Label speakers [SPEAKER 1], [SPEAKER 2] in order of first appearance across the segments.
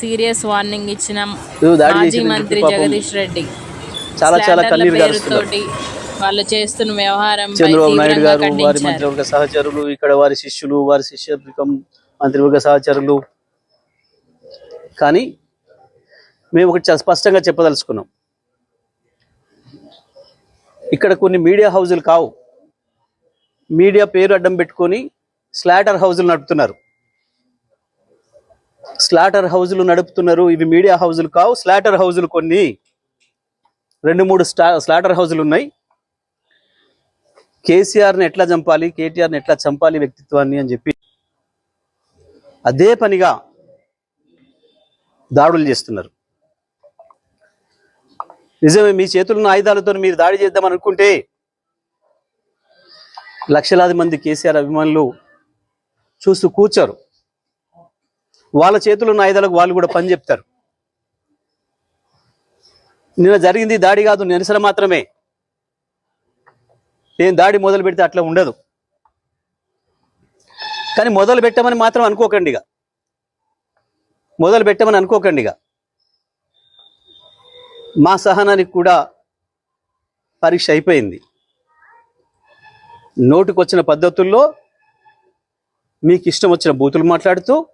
[SPEAKER 1] Serious warning ఇచ్చిన మాజీ మంత్రి జగదీష్ రెడ్డి.
[SPEAKER 2] చాలా చాలా కన్నీరు
[SPEAKER 1] వాళ్ళు చేస్తున్న వ్యవహారం
[SPEAKER 2] చంద్రబాబు నాయుడు గారు వారి మంత్రివర్గ సహచరులు ఇక్కడ వారి శిష్యులు వారి శిష్యత్రికం మంత్రివర్గ సహచరులు. కానీ మేము ఒకటి చాలా స్పష్టంగా చెప్పదలుచుకున్నాం. ఇక్కడ కొన్ని మీడియా హౌజులు కావు. మీడియా పేరు అడ్డం పెట్టుకొని స్లాటర్ హౌజులు నడుపుతున్నారు. స్లాటర్ హౌజులు నడుపుతున్నారు. ఇవి మీడియా హౌజులు కావు. స్లాటర్ హౌజులు కొన్ని. రెండు మూడు స్టా స్లాటర్ హౌజులు ఉన్నాయి. కేసీఆర్ని ఎట్లా చంపాలి? కేటీఆర్ని ఎట్లా చంపాలి వ్యక్తిత్వాన్ని అని చెప్పి అదే పనిగా దాడులు చేస్తున్నారు. నిజమే మీ చేతుల్లో ఆయుధాలతో మీరు దాడి చేద్దాం అనుకుంటే లక్షలాది మంది కేసీఆర్ అభిమానులు చూస్తూ కూర్చోరు. వాళ్ళ చేతుల్లో ఉన్న ఆయుధాలకు వాళ్ళు కూడా పని చెప్తారు. నిన్న జరిగింది దాడి కాదు నిరసన మాత్రమే. నేను దాడి మొదలు పెడితే అట్లా ఉండదు. కానీ మొదలు పెట్టమని మాత్రం అనుకోకండి ఇక. మొదలు పెట్టమని అనుకోకండి ఇక. మా సహనానికి కూడా పరీక్ష అయిపోయింది. నోటికొచ్చిన పద్ధతుల్లో మీకు ఇష్టం వచ్చిన బూతులు మాట్లాడుతూ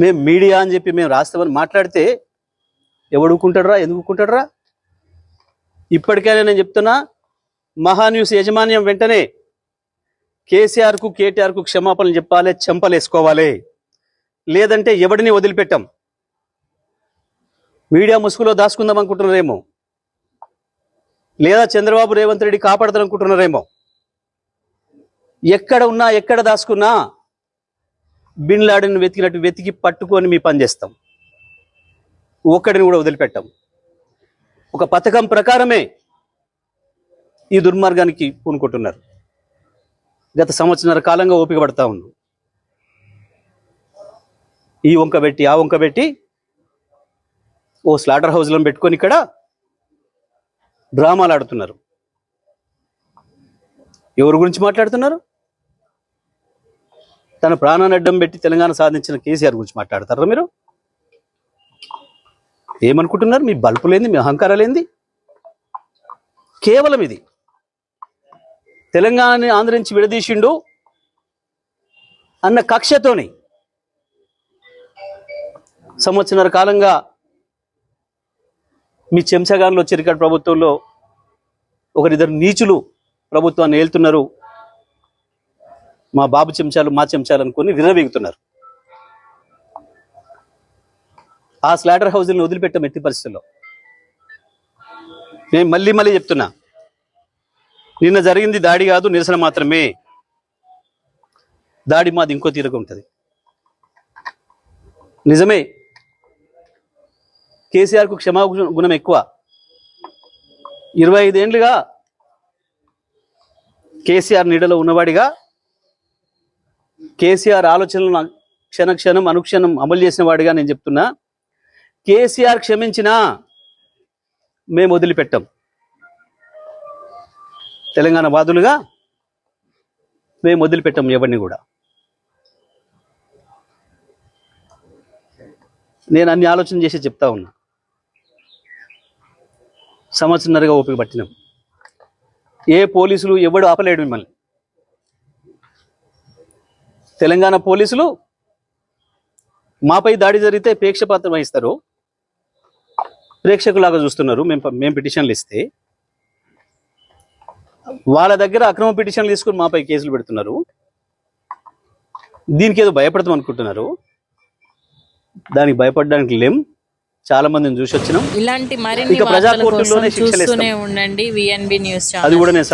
[SPEAKER 2] మేము మీడియా అని చెప్పి మేము రాస్తామని మాట్లాడితే ఎవడుకుంటాడరా ఎందుకుంటాడరా ఇప్పటికైనా నేను చెప్తున్నా మహాన్యూస్ యాజమాన్యం వెంటనే కేసీఆర్కు కేటీఆర్కు క్షమాపణలు చెప్పాలి చెంపలేసుకోవాలి. లేదంటే ఎవడిని వదిలిపెట్టాం? మీడియా ముసుగులో దాచుకుందాం అనుకుంటున్నారేమో? లేదా చంద్రబాబు రేవంత్ రెడ్డి కాపాడదాం అనుకుంటున్నారేమో ఎక్కడ ఉన్నా ఎక్కడ దాచుకున్నా బిన్ లాడెన్ వెతికినట్టు వెతికి పట్టుకొని మీ పని చేస్తాం. ఒక్కడిని కూడా వదిలిపెట్టాం. ఒక పథకం ప్రకారమే ఈ దుర్మార్గానికి పూనుకుంటున్నారు. గత సంవత్సరాల కాలంగా ఓపిక పడతా ఉన్నాం ఈ వంక పెట్టి ఆ వంక పెట్టి ఓ స్లాటర్ హౌస్లో పెట్టుకొని ఇక్కడ డ్రామాలు ఆడుతున్నారు. ఎవరి గురించి మాట్లాడుతున్నారు? తన ప్రాణాన్ని అడ్డం పెట్టి తెలంగాణ సాధించిన కేసీఆర్ గురించి మాట్లాడతారా మీరు? ఏమనుకుంటున్నారు? మీ బల్పులేంది మీ అహంకారాలేంది? కేవలం ఇది. తెలంగాణని ఆంధ్ర నుంచి విడదీసిండు అన్న కక్షతోని సంవత్సరాల కాలంగా మీ చెంచగాన్లో చిరికాడు ప్రభుత్వంలో ఒకరిద్దరు నీచులు ప్రభుత్వాన్ని ఏళ్తున్నారు మా బాబు చెంచాలు మా చెంచాలు అనుకుని విర్రవీగుతున్నారు ఆ స్లాటర్ హౌజుల్ని వదిలిపెట్టాం ఎట్టి పరిస్థితుల్లో. నేను మళ్ళీ మళ్ళీ చెప్తున్నా. నిన్న జరిగింది దాడి కాదు నిరసన మాత్రమే. దాడి మాది ఇంకో తీరుగా ఉంటుంది. నిజమే. కేసీఆర్కు క్షమా గుణం ఎక్కువ. ఇరవై ఐదేండ్లుగా కేసీఆర్ నీడలో ఉన్నవాడిగా కేసీఆర్ ఆలోచనలను క్షణ క్షణం అనుక్షణం అమలు చేసిన వాడిగా నేను చెప్తున్నా. కేసీఆర్ క్షమించినా మేము వదిలిపెట్టాం. తెలంగాణ వాదులుగా మేము వదిలిపెట్టాం ఎవరిని కూడా. నేను అన్ని ఆలోచన చేసి చెప్తా ఉన్నా. సంవత్సరంన్నరగా ఓపిక పట్టినాం. ఏ పోలీసులు ఎవడు ఆపలేడు మిమ్మల్ని. తెలంగాణ పోలీసులు మాపై దాడి జరిగితే ప్రేక్షపాత్రం వహిస్తారు. ప్రేక్షకులాగా చూస్తున్నారు. మేము మేము పిటిషన్లు ఇస్తే వాళ్ళ దగ్గర అక్రమ పిటిషన్లు తీసుకుని మాపై కేసులు పెడుతున్నారు. దీనికి ఏదో భయపడతాం అనుకుంటున్నారు. దానికి భయపడడానికి లేం. చాలా మందిని చూసి వచ్చినాం
[SPEAKER 1] ఇలాంటి మరిన్ని
[SPEAKER 2] ప్రజా
[SPEAKER 1] చూస్తూనే ఉండండి. విఎన్బి న్యూస్
[SPEAKER 2] అది కూడా నేను